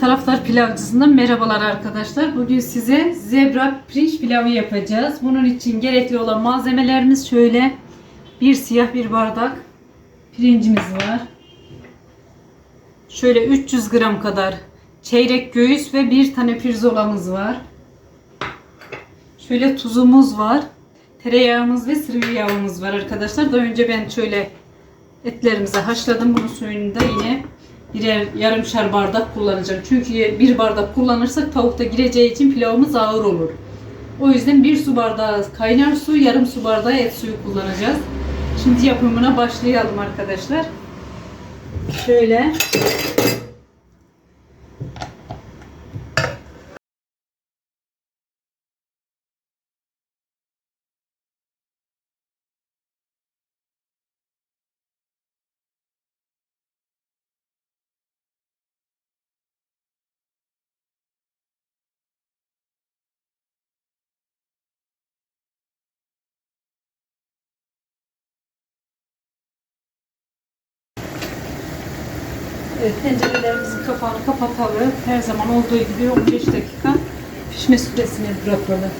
Taraflar Pilavcısından merhabalar arkadaşlar. Bugün size zebra pirinç pilavı yapacağız. Bunun için gerekli olan malzemelerimiz şöyle. Bir siyah bir bardak pirincimiz var. Şöyle 300 gram kadar çeyrek göğüs ve bir tane pirzolamız var. Şöyle tuzumuz var. Tereyağımız ve sıvı yağımız var arkadaşlar. Daha önce ben şöyle etlerimizi haşladım. Bunun suyunu da yine birer yarımşar bardak kullanacağım. Çünkü bir bardak kullanırsak tavukta gireceği için pilavımız ağır olur. O yüzden bir su bardağı kaynar su, yarım su bardağı et suyu kullanacağız. Şimdi yapımına başlayalım arkadaşlar. Şöyle tencerelerimizin kapağını kapatalım. Her zaman olduğu gibi 15 dakika pişme süresine bırakalım.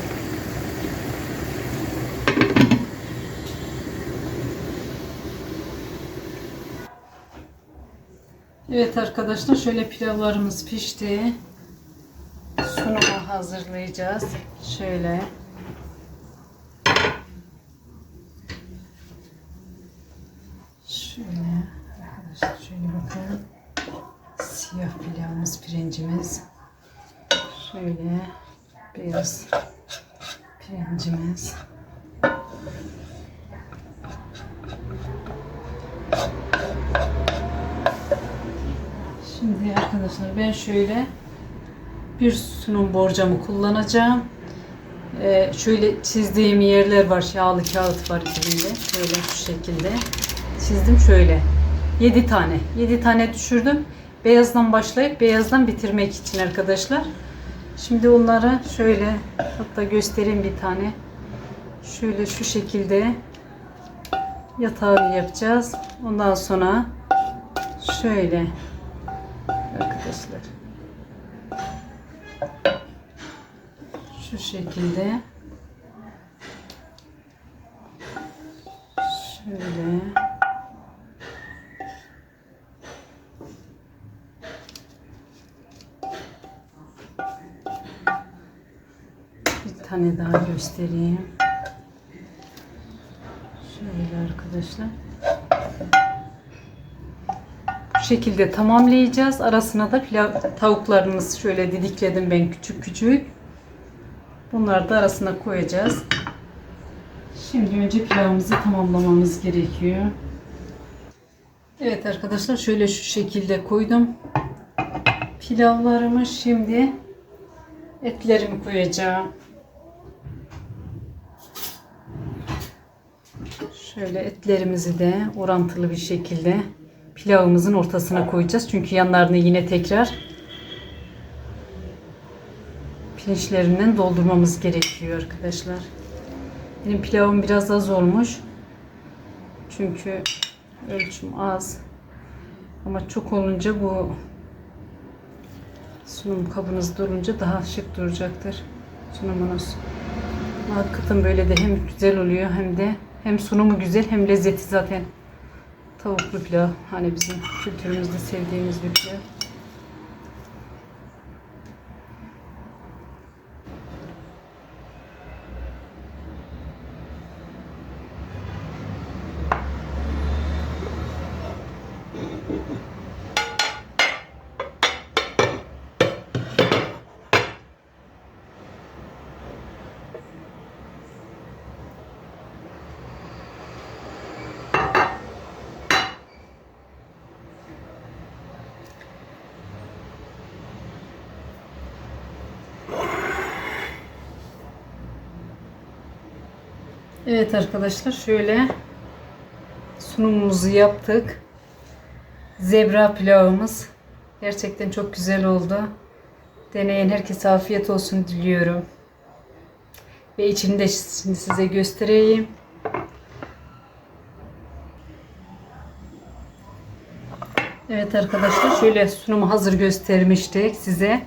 Evet arkadaşlar şöyle pilavlarımız pişti. Sunumu hazırlayacağız. Şöyle. Şöyle arkadaşlar şöyle bakalım. Pilavımız, pirincimiz. Şöyle beyaz pirincimiz. Şimdi arkadaşlar ben şöyle bir sunum borcamı kullanacağım. Ee, şöyle çizdiğim yerler var. Yağlı kağıt var içinde. Şöyle şu şekilde çizdim şöyle. 7 tane. 7 tane düşürdüm. Beyazdan başlayıp beyazdan bitirmek için arkadaşlar. Şimdi onları şöyle hatta göstereyim bir tane. Şöyle şu şekilde yatağını yapacağız. Ondan sonra şöyle arkadaşlar. Şu şekilde şöyle tane daha göstereyim. Şöyle arkadaşlar. Bu şekilde tamamlayacağız. Arasına da pilav tavuklarımız şöyle didikledim ben küçük küçük. Bunları da arasına koyacağız. Şimdi önce pilavımızı tamamlamamız gerekiyor. Evet arkadaşlar şöyle şu şekilde koydum. Pilavlarımı şimdi etlerimi koyacağım. Şöyle etlerimizi de orantılı bir şekilde pilavımızın ortasına koyacağız. Çünkü yanlarını yine tekrar pirinçlerinden doldurmamız gerekiyor arkadaşlar. Benim pilavım biraz az olmuş. Çünkü ölçüm az. Ama çok olunca bu sunum kabınız durunca daha şık duracaktır sunumunuz. Hakikaten böyle de hem güzel oluyor hem de hem sunumu güzel hem lezzeti zaten tavuklu pilav. Hani bizim kültürümüzde sevdiğimiz bir pilav. Evet arkadaşlar şöyle sunumumuzu yaptık. Zebra pilavımız gerçekten çok güzel oldu. Deneyen herkese afiyet olsun diliyorum. Ve içini de şimdi size göstereyim. Evet arkadaşlar şöyle sunumu hazır göstermiştik size.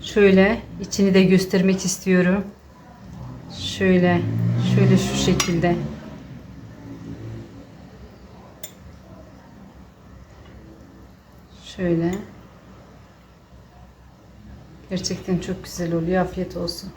Şöyle içini de göstermek istiyorum. Şöyle şöyle şu şekilde. Şöyle. Gerçekten çok güzel oluyor. Afiyet olsun.